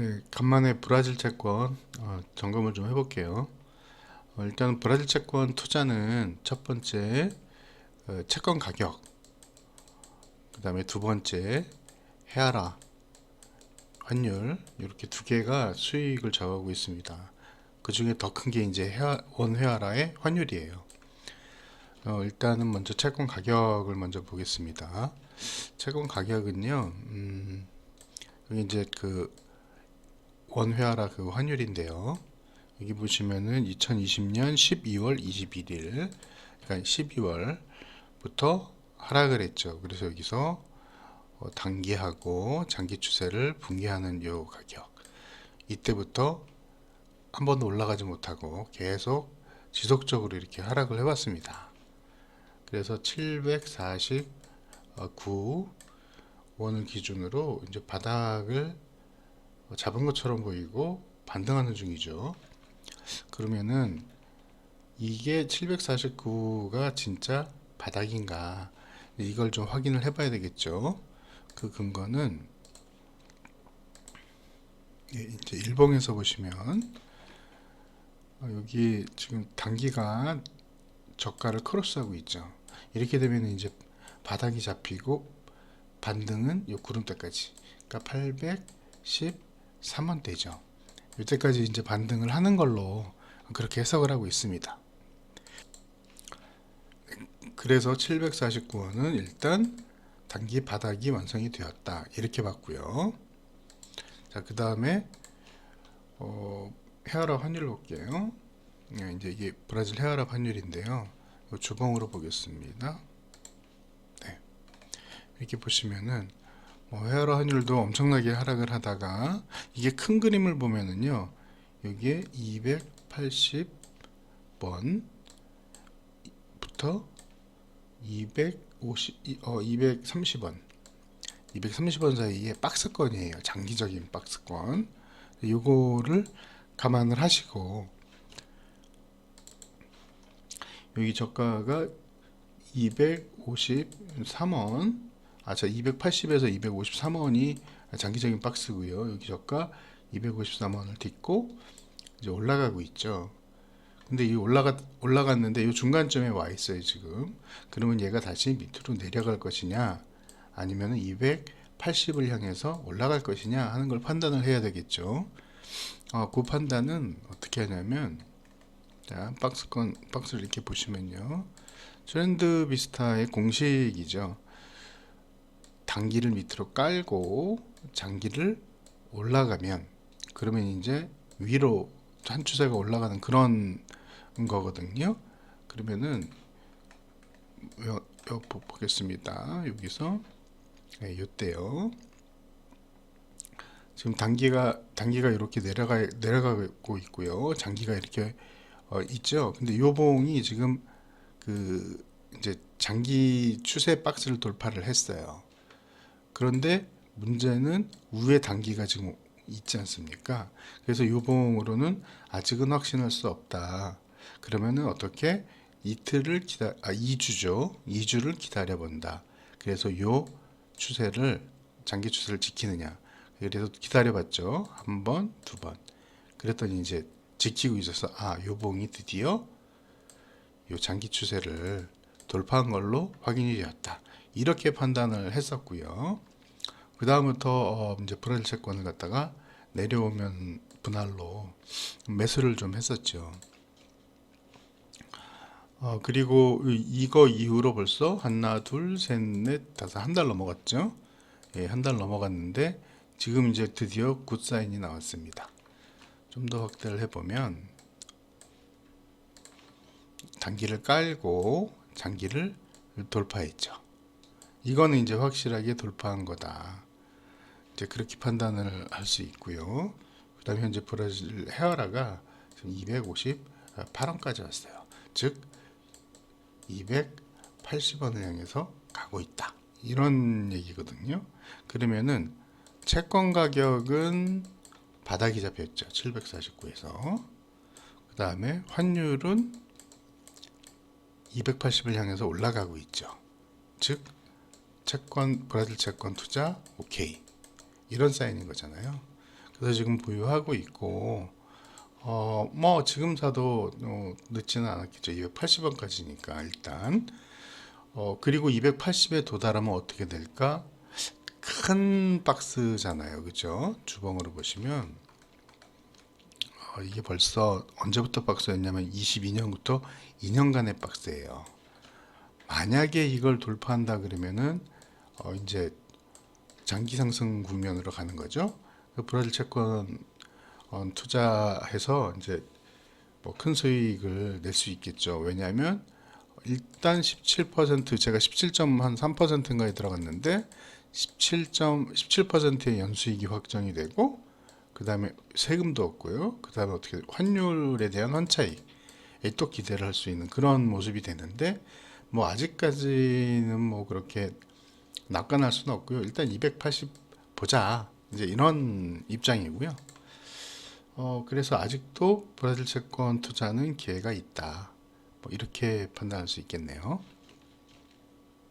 네, 간만에 브라질 채권 어, 점검을 좀 해볼게요. 어, 일단 브라질 채권 투자는 첫 번째 어, 채권 가격, 그 다음에 두 번째 헤아라 환율 이렇게 두 개가 수익을 좌우하고 있습니다. 그 중에 더 큰 게 이제 헤아, 원 헤아라의 환율이에요. 어, 일단은 먼저 채권 가격을 먼저 보겠습니다. 채권 가격은요, 음, 여기 이제 그 원회화라 그 환율인데요. 여기 보시면은 2020년 12월 21일, 그러니까 12월부터 하락을 했죠. 그래서 여기서 어, 단기하고 장기 추세를 분기하는 요 가격. 이때부터 한 번도 올라가지 못하고 계속 지속적으로 이렇게 하락을 해왔습니다. 그래서 749 원을 기준으로 이제 바닥을 잡은 것처럼 보이고 반등하는 중이죠. 그러면은 이게 749가 진짜 바닥인가 이걸 좀 확인을 해봐야 되겠죠. 그 근거는 예, 이제 일봉에서 보시면 어, 여기 지금 단기가 저가를 크로스하고 있죠. 이렇게 되면 이제 바닥이 잡히고 반등은 요 구름대까지 그러니까 813원대죠. 이때까지 이제 반등을 하는 걸로 그렇게 해석을 하고 있습니다. 그래서 749원은 일단 단기 바닥이 완성이 되었다 이렇게 봤고요. 자, 그 다음에 어, 헤아라 환율 볼게요. 네, 이제 이게 브라질 헤아라 환율인데요. 요 주봉으로 보겠습니다. 네, 이렇게 보시면은 뭐 헤아라 환율도 엄청나게 하락을 하다가 이게 큰 그림을 보면은요, 여기에 280번부터 250, 어, 230원, 230원 사이에 박스권이에요. 장기적인 박스권. 요거를 감안을 하시고 여기 저가가 253원, 아, 저 280에서 253원이 장기적인 박스고요. 여기 저가 253원을 딛고 이제 올라가고 있죠. 근데 이 올라가 올라갔는데 이 중간점에 와 있어요 지금. 그러면 얘가 다시 밑으로 내려갈 것이냐, 아니면 280을 향해서 올라갈 것이냐 하는 걸 판단을 해야 되겠죠. 어, 그 판단은 어떻게 하냐면, 자 박스권 박스를 이렇게 보시면요, 트렌드 비스타의 공식이죠. 단기를 밑으로 깔고 장기를 올라가면 그러면 이제 위로 한 추세가 올라가는 그런 거거든요. 그러면은 보- 보겠습니다. 여기서 네, 요때요. 지금 단기가 단기가 이렇게 내려가 내려가고 있고요. 장기가 이렇게 어, 있죠. 근데 요 봉이 지금 그 이제 장기 추세 박스를 돌파를 했어요. 그런데 문제는 위에 단기가 지금 있지 않습니까? 그래서 요 봉으로는 아직은 확신할 수 없다. 그러면은 어떻게 이틀을 기다 아 2주죠. 2주를 기다려 본다. 그래서 요 추세를 장기 추세를 지키느냐. 그래서 기다려 봤죠. 한 번, 두 번. 그랬더니 이제 지키고 있어서 아, 요 봉이 드디어 요 장기 추세를 돌파한 걸로 확인이 되었다. 이렇게 판단을 했었고요. 그 다음부터 어, 이제 브라질 채권을 갖다가 내려오면 분할로 매수를 좀 했었죠. 어, 그리고 이- 이거 이후로 벌써 하나, 둘, 셋, 넷, 다섯, 한 달 넘어갔죠. 예, 한 달 넘어갔는데 지금 이제 드디어 굿 사인이 나왔습니다. 좀 더 확대를 해보면 단기를 깔고 장기를 돌파했죠. 이거는 이제 확실하게 돌파한 거다. 이제 그렇게 판단을 할 수 있고요. 그다음에 현재 브라질 헤어라가 지금 258원까지 왔어요. 즉 280원을 향해서 가고 있다. 이런 얘기거든요. 그러면은 채권 가격은 바닥이 잡혔죠. 749에서. 그 다음에 환율은 280을 향해서 올라가고 있죠. 즉 채권 브라질 채권 투자 오케이 이런 사인인 거잖아요. 그래서 지금 보유하고 있고 어, 뭐 지금 사도 어, 늦지는 않았겠죠. 280원까지니까 일단 어, 그리고 280에 도달하면 어떻게 될까? 큰 박스잖아요. 그죠? 주봉으로 보시면 어, 이게 벌써 언제부터 박스였냐면 22년부터 2년간의 박스예요. 만약에 이걸 돌파한다 그러면은 어, 이제 장기 상승 국면으로 가는 거죠. 그 브라질 채권 어, 투자해서 이제 뭐 큰 수익을 낼 수 있겠죠. 왜냐하면 일단 17% 제가 17.3%인가에 들어갔는데 17.17%의 연수익이 확정이 되고 그 다음에 세금도 없고요. 그 다음에 어떻게 환율에 대한 환차익에 또 기대를 할 수 있는 그런 모습이 되는데 뭐 아직까지는 뭐 그렇게 낙관할 수는 없고요. 일단 280 보자 이제 이런 입장이고요. 어 그래서 아직도 브라질 채권 투자는 기회가 있다. 뭐 이렇게 판단할 수 있겠네요.